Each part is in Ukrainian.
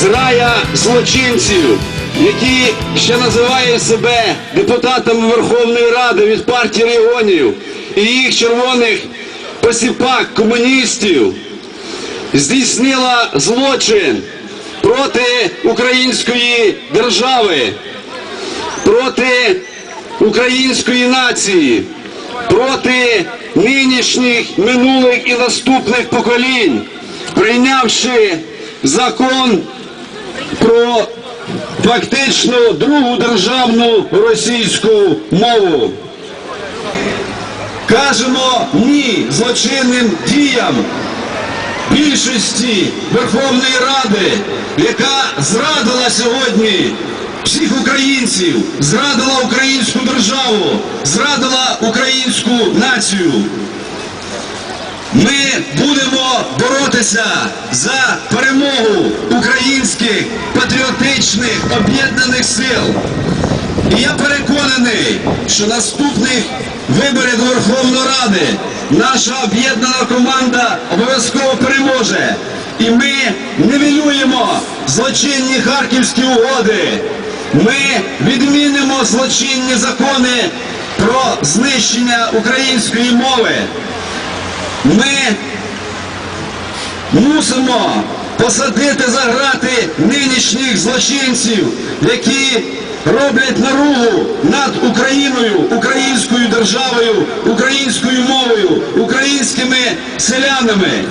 зрая злочинців, які ще називають себе депутатами Верховної Ради від партії регіонів і їх червоних посіпак комуністів, здійснила злочин проти української держави, проти української нації, проти нинішніх, минулих і наступних поколінь, прийнявши закон про фактично другу державну російську мову. Кажемо ні злочинним діям більшості Верховної Ради, яка зрадила сьогодні всіх українців, зрадила українську державу, зрадила українську націю. Ми будемо боротися за перемогу українських патріотичних об'єднаних сил. І я переконаний, що наступних виборів до Верховної Ради наша об'єднана команда обов'язково переможе. І ми нивелюємо злочинні харківські угоди. Ми відмінимо злочинні закони про знищення української мови. Ми мусимо посадити за грати нинішніх злочинців, які роблять наругу над Україною, українською державою, українською мовою, українськими селянами.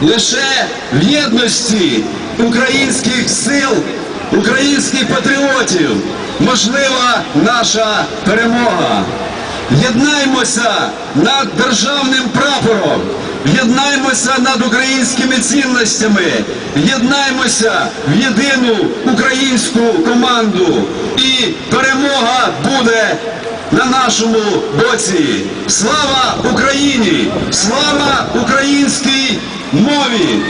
Лише в єдності українських сил, українських патріотів можлива наша перемога. Єднаймося над державним прапором, єднаймося над українськими цінностями, єднаймося в єдину українську команду, і перемога буде на нашому боці. Слава Україні! Слава українській мові!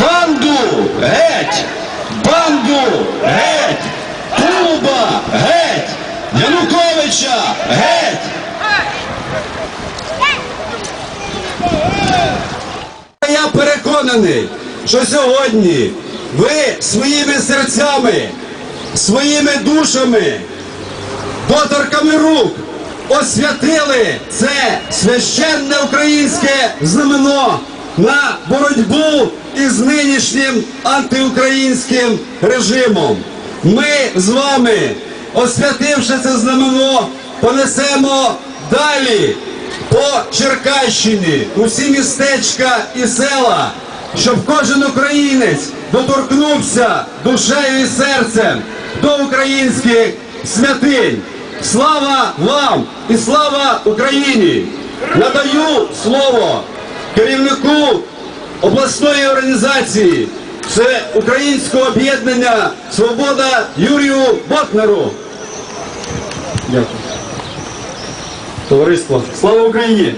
Банду геть! Банду геть! Тулуба геть! Януковича геть! Я переконаний, що сьогодні ви своїми серцями, своїми душами, доторками рук освятили це священне українське знамено на боротьбу із нинішнім антиукраїнським режимом. Ми з вами, освятивши це знамено, понесемо далі по Черкащині, усі містечка і села, щоб кожен українець доторкнувся душею і серцем до українських святинь. Слава вам і слава Україні! Надаю слово керівнику обласної організації це українського об'єднання Свобода Юрію Ботнеру. Дякую. Товариство, слава Україні!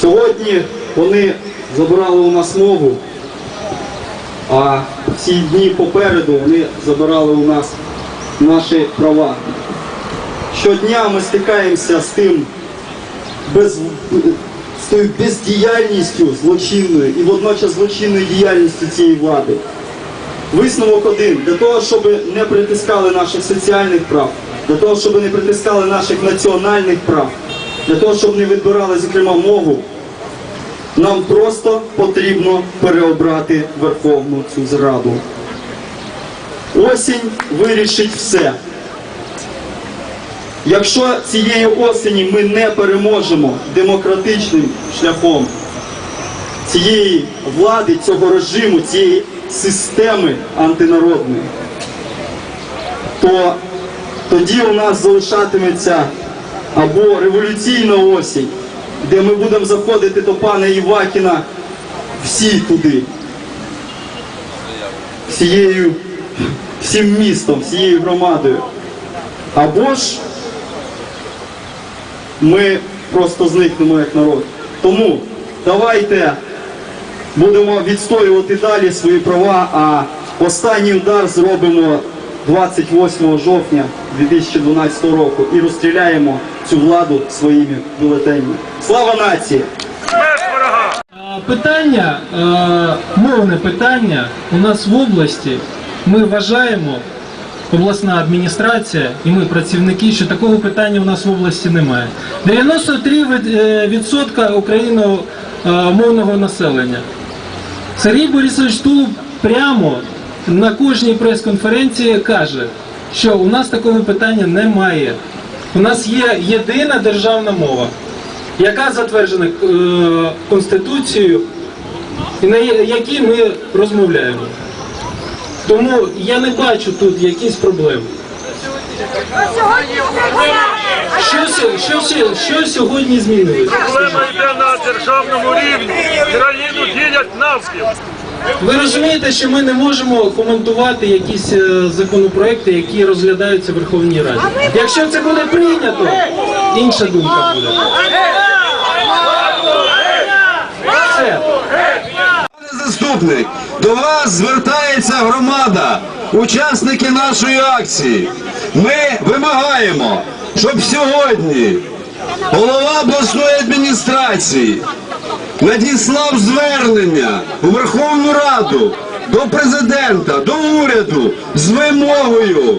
Сьогодні вони забирали у нас мову, а ці дні попереду вони забирали у нас наші права. Щодня ми стикаємося з тим без, з тою бездіяльністю злочинною і водночас злочинною діяльністю цієї влади. Висновок один для того, щоб не притискали наших соціальних прав, для того, щоб не притискали наших національних прав, для того, щоб не відбирали, зокрема, мову, нам просто потрібно переобрати Верховну цю зраду. Осінь вирішить все. Якщо цієї осені ми не переможемо демократичним шляхом цієї влади, цього режиму, цієї системи антинародної, то тоді у нас залишатиметься або революційна осінь, де ми будемо заходити до пана Івакіна всі туди, всією, всім містом, всією громадою. Або ж ми просто зникнемо як народ. Тому давайте будемо відстоювати далі свої права, а останній удар зробимо 28 жовтня 2012 року і розстріляємо цю владу своїми бюлетенями. Слава нації! Питання, е, мовне питання у нас в області. Ми вважаємо, обласна адміністрація і ми працівники, що такого питання у нас в області немає. 93% від- е, україномовного населення. Сергій Борисович Тулуб прямо на кожній прес-конференції каже, що у нас такого питання немає. У нас є єдина державна мова, яка затверджена е, Конституцією, і на якій ми розмовляємо. Тому я не бачу тут якісь проблем. Що, сьо- що, що сьогодні змінилося? Проблема йде на державному рівні. Країну ділять навпіл. Ви розумієте, що ми не можемо коментувати якісь е, законопроекти, які розглядаються в Верховній Раді. Якщо це буде прийнято, інша думка буде. Все. Пане заступник, до вас звертається громада, учасники нашої акції. Ми вимагаємо, щоб сьогодні голова обласної адміністрації надіслав звернення у Верховну Раду до президента, до уряду з вимогою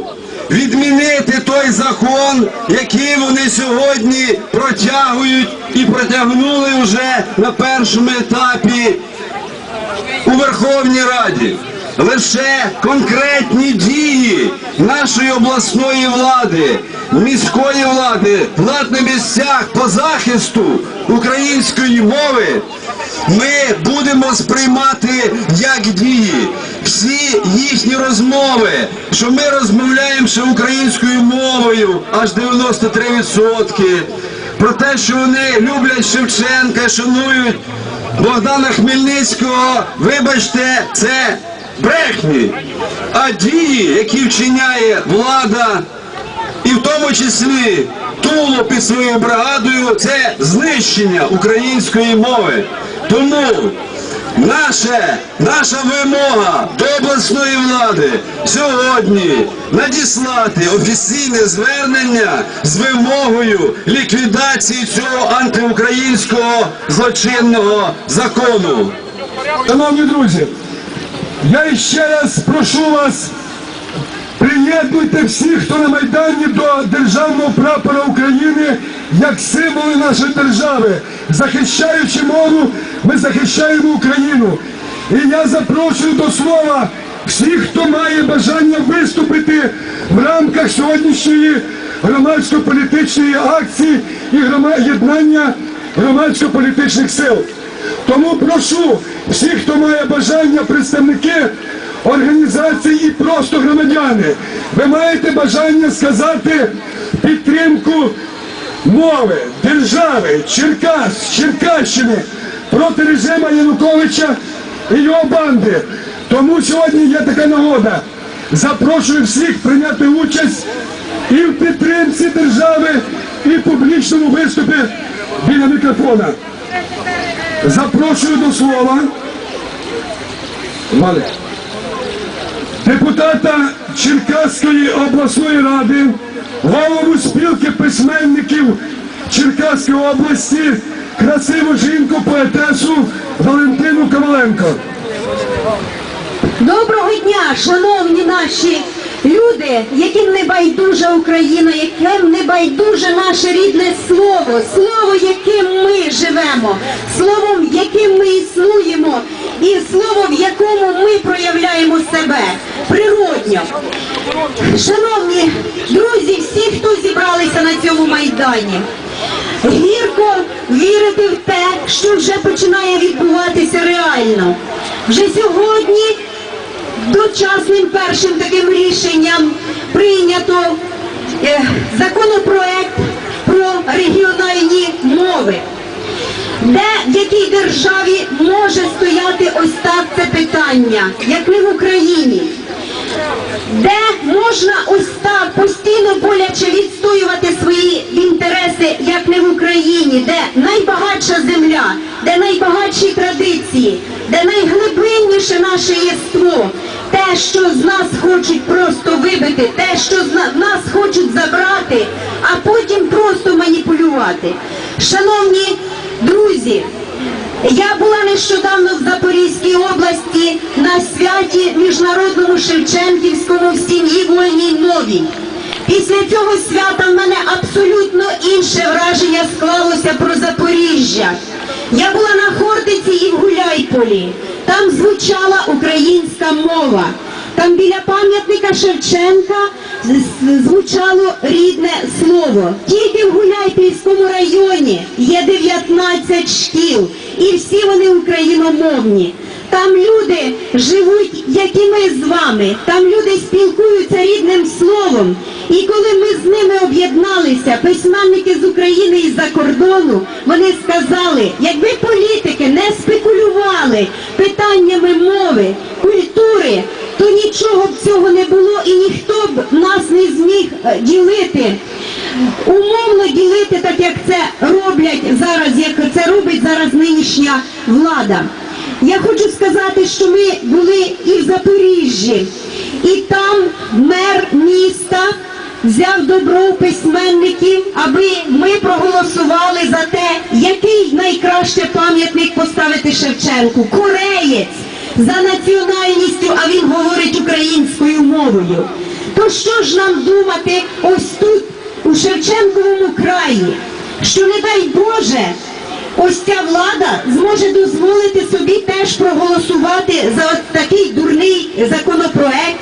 відмінити той закон, який вони сьогодні протягують і протягнули вже на першому етапі у Верховній Раді. Лише конкретні дії нашої обласної влади, міської влади, влад на місцях по захисту української мови ми будемо сприймати як дії. Всі їхні розмови, що ми розмовляємо ще українською мовою, аж 93%, про те, що вони люблять Шевченка, шанують Богдана Хмельницького, вибачте, це брехні. А дії, які вчиняє влада, і в тому числі Тулуб із своєю бригадою, це знищення української мови. Тому Наше, наша вимога до обласної влади сьогодні надіслати офіційне звернення з вимогою ліквідації цього антиукраїнського злочинного закону. Шановні друзі, я ще раз прошу вас, приєднуйте всіх, хто на Майдані до державного прапора України як символи нашої держави. Захищаючи мову, ми захищаємо Україну. І я запрошую до слова всіх, хто має бажання виступити в рамках сьогоднішньої громадсько-політичної акції і єднання громадсько-політичних сил. Тому прошу всіх, хто має бажання, представники організацій і просто громадяни, ви маєте бажання сказати підтримку мови, держави, Черкас, Черкащини проти режиму Януковича і його банди. Тому сьогодні є така нагода. Запрошую всіх прийняти участь і в підтримці держави, і в публічному виступі біля мікрофона. Запрошую до слова депутата Черкаської обласної ради, голову спілки письменників Черкаської області, красиву жінку поетесу Валентину Коваленко. Доброго дня, шановні наші люди, яким не байдужа Україна, яким не байдуже наше рідне слово, слово, яким ми живемо, словом, яким ми існуємо, і слово, в якому ми проявляємо себе природньо. Шановні друзі, всі, хто зібралися на цьому майдані. Гірко вірити в те, що вже починає відбуватися реально. Вже сьогодні дочасним першим таким рішенням прийнято е, законопроект про регіональні мови. Де в якій державі може стояти ось так це питання, як не в Україні? Де можна ось так постійно боляче відстоювати свої інтереси, як не в Україні, де найбагатша земля, де найбагатші традиції, де найглибинніше наше єство, те, що з нас хочуть просто вибити, те, що з нас хочуть забрати, а потім просто маніпулювати. Шановні друзі, Я була нещодавно в Запорізькій області на святі міжнародному Шевченківському в сім'ї вольній новій. Після цього свята в мене абсолютно інше враження склалося про Запоріжжя. Я була на Хортиці і в Гуляйполі. Там звучала українська мова. Там біля пам'ятника Шевченка звучало рідне слово. Тільки в Гуляйпільському районі є 19 шкіл, і всі вони україномовні. Там люди живуть, як і ми з вами. Там люди спілкуються рідним словом. І коли ми з ними об'єдналися, письменники з України і за кордону, вони сказали, якби політики не спекулювали питаннями мови, культури, то нічого б цього не було і ніхто б нас не зміг е, ділити. Умовно ділити, так як це роблять зараз, як це робить зараз нинішня влада. Я хочу сказати, що ми були і в Запоріжжі, і там мер міста взяв добро у письменників, аби ми проголосували за те, який найкраще пам'ятник поставити Шевченку. Кореєць за національністю, а він говорить українською мовою. То що ж нам думати ось тут, у Шевченковому краї, що не дай Боже, ось ця влада зможе дозволити собі теж проголосувати за такий дурний законопроект.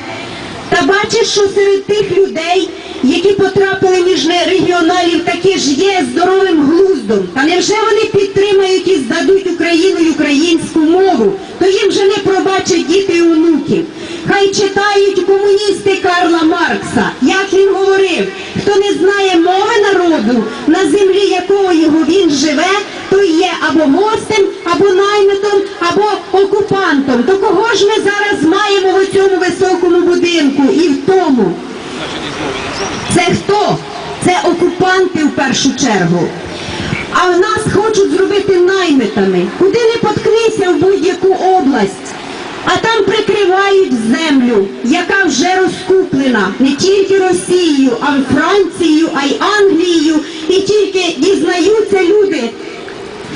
Та бачиш, що серед тих людей, які потрапили між регіоналів, такі ж є здоровим глуздом. Та невже вони підтримають і здадуть Україну і українську мову? То їм же не пробачать діти і онуків. Хай читають комуністи Карла Маркса. Як він говорив, хто не знає мови народу, на землі якого його він живе, то є або гостем, або наймитом, або окупантом. То кого ж ми зараз маємо в цьому високому будинку і в тому? Це хто? Це окупанти в першу чергу. А нас хочуть зробити наймитами. Куди не поткнися в будь-яку область. А там прикривають землю, яка вже розкуплена не тільки Росією, а й Францією, а й Англією. І тільки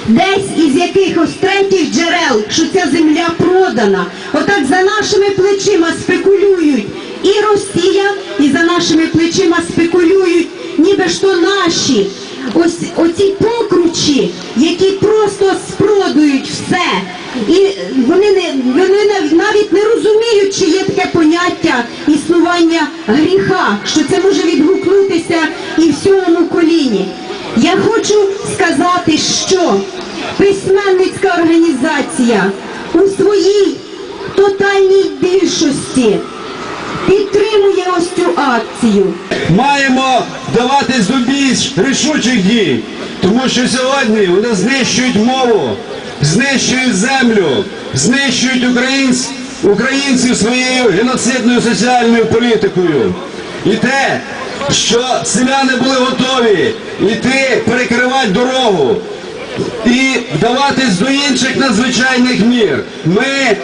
десь із якихось третіх джерел, що ця земля продана. Отак за нашими плечима спекулюють і Росія, і за нашими плечима спекулюють, ніби то наші. Ось оці покручі, які просто спродують все. І вони не вони навіть не розуміють, чи є таке поняття існування гріха, що це може відгукнутися і в сьомому коліні. Я хочу сказати, що письменницька організація у своїй тотальній більшості підтримує ось цю акцію. Маємо вдаватись до рішучих дій, тому що сьогодні вони знищують мову, знищують землю, знищують українць, українців своєю геноцидною соціальною політикою. І те, що селяни були готові йти перекривати дорогу і вдаватись до інших надзвичайних мір. Ми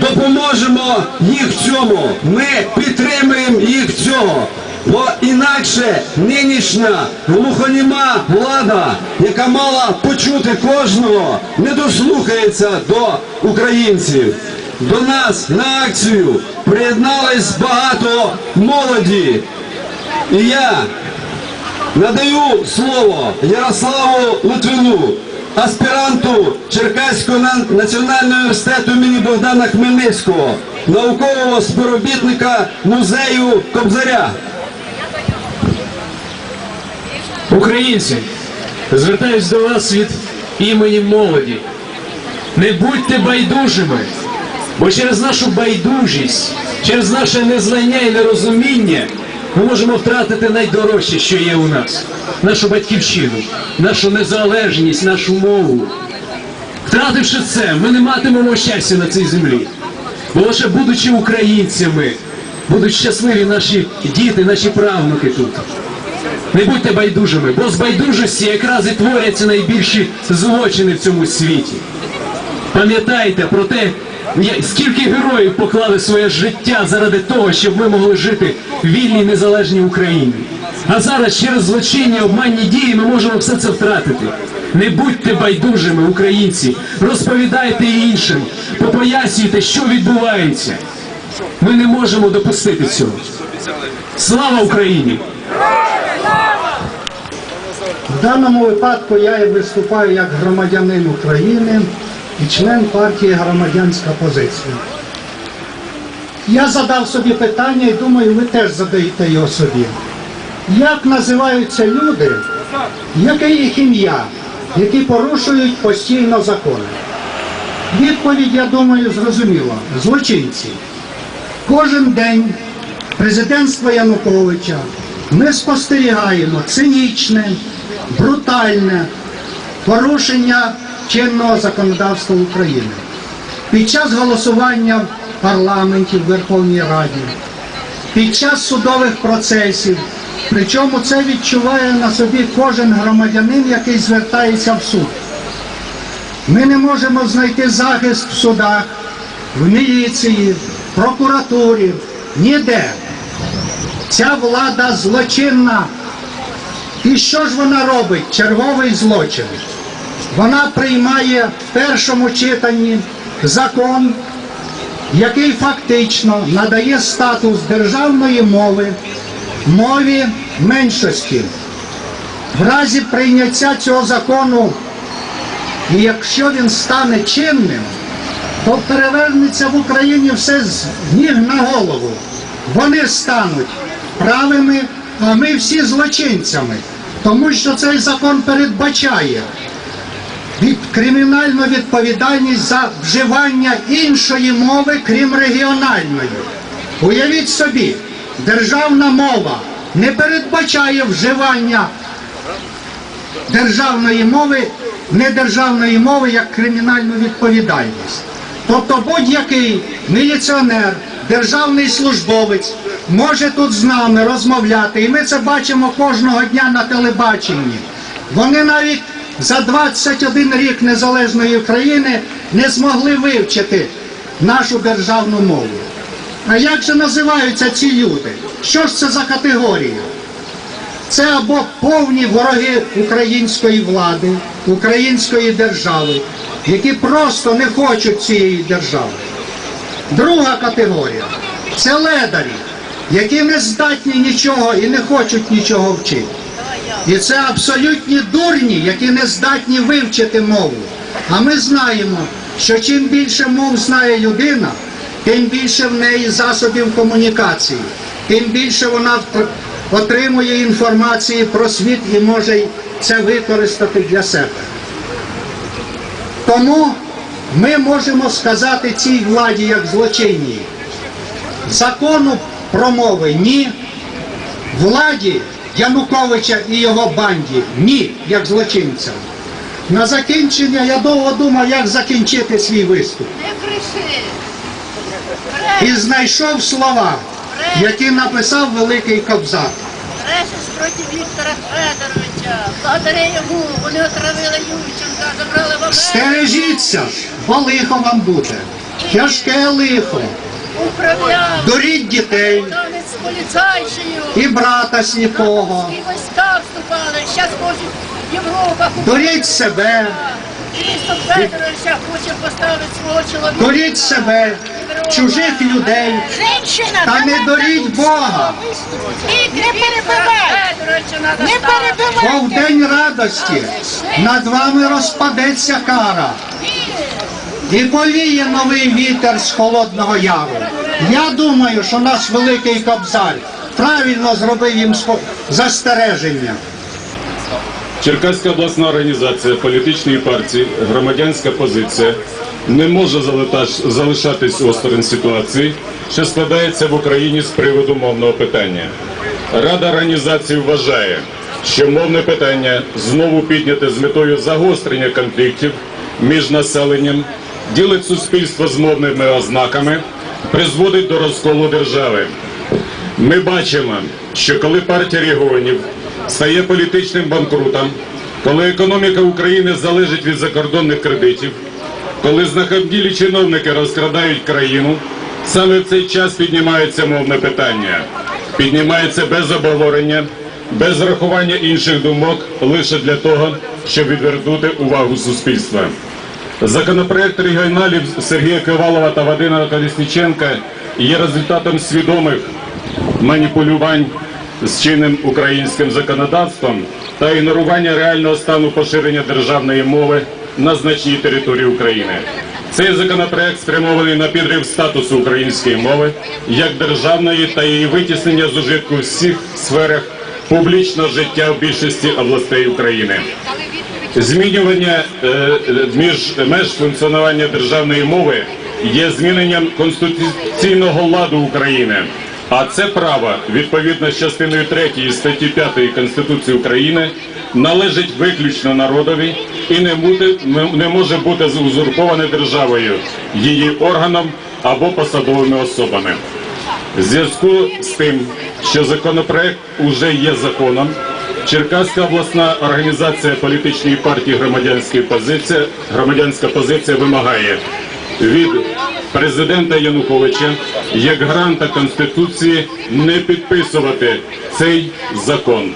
допоможемо їх в цьому. Ми підтримуємо їх в цьому. Бо інакше нинішня глухоніма влада, яка мала почути кожного, не дослухається до українців. До нас на акцію приєднались багато молоді. І я Надаю слово Ярославу Литвину, аспіранту Черкаського національного університету імені Богдана Хмельницького, наукового співробітника музею Кобзаря. Українці, звертаюсь до вас від імені молоді. Не будьте байдужими, бо через нашу байдужість, через наше незнання і нерозуміння ми можемо втратити найдорожче, що є у нас нашу батьківщину, нашу незалежність, нашу мову. Втративши це, ми не матимемо щастя на цій землі. Бо лише будучи українцями, будуть щасливі наші діти, наші правнуки тут. Не будьте байдужими, бо з байдужості якраз і творяться найбільші злочини в цьому світі. Пам'ятайте про те, скільки героїв поклали своє життя заради того, щоб ми могли жити в вільній незалежній Україні. А зараз через злочинні обманні дії ми можемо все це втратити. Не будьте байдужими, українці, розповідайте іншим, попояснюйте, що відбувається. Ми не можемо допустити цього. Слава Україні! В даному випадку я виступаю як громадянин України і член партії Громадянська позиція. Я задав собі питання і думаю, ви теж задаєте його собі. Як називаються люди, яке їх ім'я, які порушують постійно закони? Відповідь, я думаю, зрозуміла. Злочинці. Кожен день президентства Януковича ми спостерігаємо цинічне, брутальне порушення чинного законодавства України під час голосування в парламенті в Верховній Раді, під час судових процесів. Причому це відчуває на собі кожен громадянин, який звертається в суд. Ми не можемо знайти захист в судах, в міліції, в прокуратурі, ніде. Ця влада злочинна. І що ж вона робить? Черговий злочин. Вона приймає в першому читанні закон, який фактично надає статус державної мови мові меншості. В разі прийняття цього закону, і якщо він стане чинним, то перевернеться в Україні все з ніг на голову. Вони стануть правими, а ми всі злочинцями. Тому що цей закон передбачає від кримінальну відповідальність за вживання іншої мови, крім регіональної. Уявіть собі, державна мова не передбачає вживання державної мови, недержавної мови як кримінальну відповідальність. Тобто будь-який міліціонер, державний службовець може тут з нами розмовляти, і ми це бачимо кожного дня на телебаченні. Вони навіть за 21 рік незалежної України не змогли вивчити нашу державну мову. А як же називаються ці люди? Що ж це за категорія? Це або повні вороги української влади, української держави, які просто не хочуть цієї держави. Друга категорія це ледарі, які не здатні нічого і не хочуть нічого вчити. І це абсолютні дурні, які не здатні вивчити мову. А ми знаємо, що чим більше мов знає людина, тим більше в неї засобів комунікації, тим більше вона отримує інформації про світ і може це використати для себе. Тому ми можемо сказати цій владі як злочинній. Закону про мови ні, владі Януковича і його банді ні, як злочинцям. На закінчення я довго думав, як закінчити свій виступ. І знайшов слова, які написав Великий Кобзар. Брешеш проти Віктора Федоровича. Благодаря йому вони отравили Ющенка, забрали в Америку. Стережіться, бо лихо вам буде. Тяжке лихо. Управляв. Дуріть дітей з поліцайшею. і брата сліпого. І війська вступали. Зараз хочуть Європа. Дуріть себе, Віктор Федоровича хоче поставити свого чоловіка. дуріть себе, чужих людей. Женщина, Та не дуріть Бога. не перебивай. Не перебивай. Бо в день радості над вами розпадеться кара. І повіє новий вітер з холодного яру. Я думаю, що наш великий кобзар правильно зробив їм застереження. Черкаська обласна організація політичної партії Громадянська позиція не може залишатись осторонь ситуації, що складається в Україні з приводу мовного питання. Рада організації вважає, що мовне питання знову підняте з метою загострення конфліктів між населенням, ділить суспільство з мовними ознаками, призводить до розколу держави. Ми бачимо, що коли партія регіонів стає політичним банкрутом, коли економіка України залежить від закордонних кредитів, коли знаходілі чиновники розкрадають країну, саме в цей час піднімається мовне питання, піднімається без обговорення, без врахування інших думок лише для того, щоб відвернути увагу суспільства. Законопроект регіоналів Сергія Кивалова та Вадима Колісніченка є результатом свідомих маніпулювань з чинним українським законодавством та ігнорування реального стану поширення державної мови на значній території України. Цей законопроект спрямований на підрив статусу української мови як державної та її витіснення з ужитку всіх сферах публічного життя в більшості областей України. Змінювання е, між меж функціонування державної мови є зміненням конституційного ладу України. А це право, відповідно з частиною 3 статті 5 Конституції України, належить виключно народові і не, буде, не може бути узурповане державою, її органом або посадовими особами. В зв'язку з тим, що законопроект уже є законом, Черкаська обласна організація політичної партії громадянської позиція, громадянська позиція вимагає від президента Януковича як гранта Конституції не підписувати цей закон.